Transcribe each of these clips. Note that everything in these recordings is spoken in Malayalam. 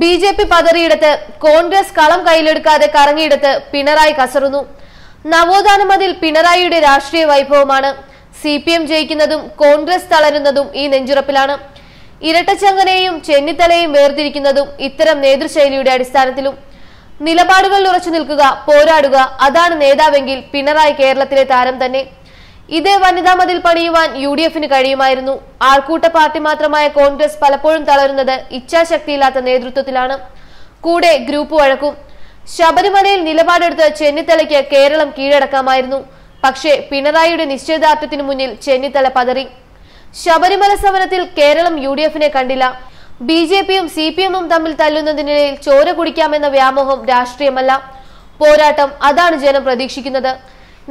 ബി ജെ പി പതറിയിടത്ത് കോൺഗ്രസ് കളം കയ്യിലെടുക്കാതെ കറങ്ങിയിടത്ത് പിണറായി കസറുന്നു. നവോത്ഥാന മതിൽ പിണറായിയുടെ രാഷ്ട്രീയ വൈഭവമാണ്. സി പി എം ജയിക്കുന്നതും കോൺഗ്രസ് തളരുന്നതും ഈ നെഞ്ചുറപ്പിലാണ്. ഇരട്ടച്ചങ്ങനെയും ചെന്നിത്തലയും വേർതിരിക്കുന്നതും ഇത്തരം നേതൃശൈലിയുടെ അടിസ്ഥാനത്തിലും. നിലപാടുകളിൽ ഉറച്ചു നിൽക്കുക പോരാടുക അതാണ് നേതാവെങ്കിൽ പിണറായി കേരളത്തിലെ താരം തന്നെ. ഇതേ വനിതാ മതിൽ പണിയുവാൻ യു ഡി എഫിന് കഴിയുമായിരുന്നു. ആൾക്കൂട്ട പാർട്ടി മാത്രമായ കോൺഗ്രസ് പലപ്പോഴും തളരുന്നത് ഇച്ഛാശക്തിയില്ലാത്ത നേതൃത്വത്തിലാണ്. കൂടെ ഗ്രൂപ്പ് വഴക്കും. ശബരിമലയിൽ നിലപാടെടുത്ത് ചെന്നിത്തലയ്ക്ക് കേരളം കീഴടക്കാമായിരുന്നു. പക്ഷേ പിണറായിയുടെ നിശ്ചയദാർഢ്യത്തിനു മുന്നിൽ ചെന്നിത്തല പതറി. ശബരിമല സമരത്തിൽ കേരളം യു ഡി എഫിനെ കണ്ടില്ല. ബി ജെ പിയും സി പി എമ്മും തമ്മിൽ തല്ലുന്നതിനിടയിൽ ചോര കുടിക്കാമെന്ന വ്യാമോഹം രാഷ്ട്രീയമല്ല. പോരാട്ടം അതാണ് ജനം പ്രതീക്ഷിക്കുന്നത്.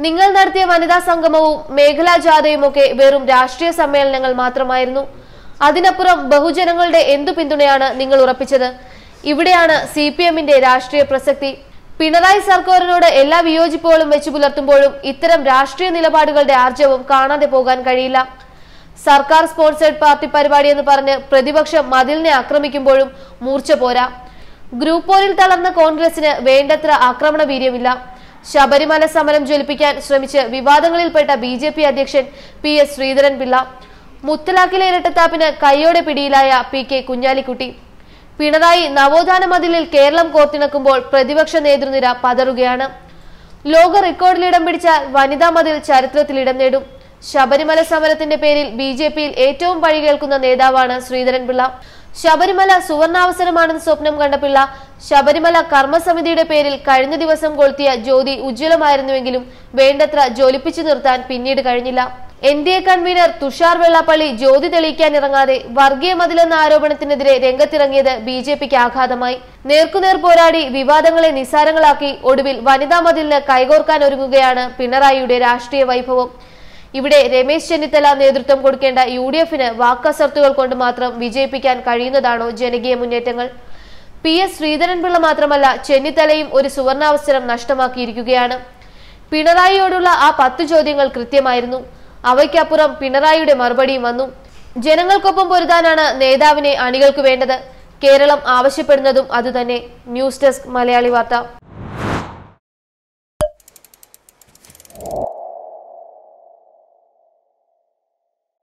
നിങ്ങൾ നടത്തിയ വനിതാ സംഗമവും മേഖലാ ജാഥയുമൊക്കെ വെറും രാഷ്ട്രീയ സമ്മേളനങ്ങൾ മാത്രമായിരുന്നു. അതിനപ്പുറം ബഹുജനങ്ങളുടെ എന്തു പിന്തുണയാണ് നിങ്ങൾ ഉറപ്പിച്ചത്? ഇവിടെയാണ് സി പി എമ്മിന്റെ രാഷ്ട്രീയ പ്രസക്തി. പിണറായി സർക്കാരിനോട് എല്ലാ വിയോജിപ്പുകളും വെച്ചു പുലർത്തുമ്പോഴും ഇത്തരം രാഷ്ട്രീയ നിലപാടുകളുടെ ആർജവും കാണാതെ പോകാൻ കഴിയില്ല. സർക്കാർ സ്പോൺസേഡ് പാർട്ടി പരിപാടി എന്ന് പറഞ്ഞ് പ്രതിപക്ഷം മതിലിനെ ആക്രമിക്കുമ്പോഴും മൂർച്ച പോരാ. ഗ്രൂപ്പ് പോരിൽ തളർന്ന കോൺഗ്രസിന് വേണ്ടത്ര ആക്രമണ വീര്യമില്ല ശബരിമല സമരം ജ്വലിപ്പിക്കാൻ ശ്രമിച്ച് വിവാദങ്ങളിൽപ്പെട്ട ബി ജെ പി അധ്യക്ഷൻ പി എസ് ശ്രീധരൻ പിള്ള മുത്തലാഖിലെ ഇരട്ടത്താപ്പിന് കൈയോടെ പിടിയിലായ പി കെ കുഞ്ഞാലിക്കുട്ടി. പിണറായി നവോത്ഥാന മതിലിൽ കേരളം കോർത്തിണക്കുമ്പോൾ പ്രതിപക്ഷ നേതൃനിര പതറുകയാണ്. ലോക റെക്കോർഡിൽ ഇടം പിടിച്ച വനിതാ മതിൽ ചരിത്രത്തിൽ ഇടം നേടും. ശബരിമല സമരത്തിന്റെ പേരിൽ ബി ജെ പിയിൽ ഏറ്റവും പഴി കേൾക്കുന്ന നേതാവാണ് ശ്രീധരൻ പിള്ള ശബരിമല സുവർണാവസരമാണെന്ന് സ്വപ്നം കണ്ട പിള്ള ശബരിമല കർമ്മസമിതിയുടെ പേരിൽ കഴിഞ്ഞ ദിവസം കൊളുത്തിയ ജ്യോതി ഉജ്ജ്വലമായിരുന്നുവെങ്കിലും വേണ്ടത്ര ജ്വലിപ്പിച്ചു നിർത്താൻ പിന്നീട് കഴിഞ്ഞില്ല. N D A convener Thushar Vellappally ജ്യോതി തെളിയിക്കാൻ ഇറങ്ങാതെ വർഗീയ മതിലെന്ന ആരോപണത്തിനെതിരെ രംഗത്തിറങ്ങിയത് ബി ജെ പിക്ക് ആഘാതമായി. നേർക്കുനേർ പോരാടി വിവാദങ്ങളെ നിസ്സാരങ്ങളാക്കി ഒടുവിൽ വനിതാ മതിലിന് കൈകോർക്കാൻ ഒരുങ്ങുകയാണ് പിണറായിയുടെ രാഷ്ട്രീയ വൈഭവം. ഇവിടെ രമേശ് ചെന്നിത്തല നേതൃത്വം കൊടുക്കേണ്ട യു ഡി എഫിന് വാക്കസർത്തുകൾ കൊണ്ട് മാത്രം വിജയിപ്പിക്കാൻ കഴിയുന്നതാണോ ജനകീയ മുന്നേറ്റങ്ങൾ? പി എസ് ശ്രീധരൻപിള്ള മാത്രമല്ല ചെന്നിത്തലയും ഒരു സുവർണാവസരം നഷ്ടമാക്കിയിരിക്കുകയാണ്. പിണറായിയോടുള്ള ആ പത്ത് ചോദ്യങ്ങൾ കൃത്യമായിരുന്നു. അവയ്ക്കപ്പുറം പിണറായിയുടെ മറുപടിയും വന്നു. ജനങ്ങൾക്കൊപ്പം പൊരുതാനാണ് നേതാവിനെ അണികൾക്ക് വേണ്ടത്. കേരളം ആവശ്യപ്പെടുന്നതും അതുതന്നെ. ന്യൂസ് ഡെസ്ക് മലയാളി വാർത്ത.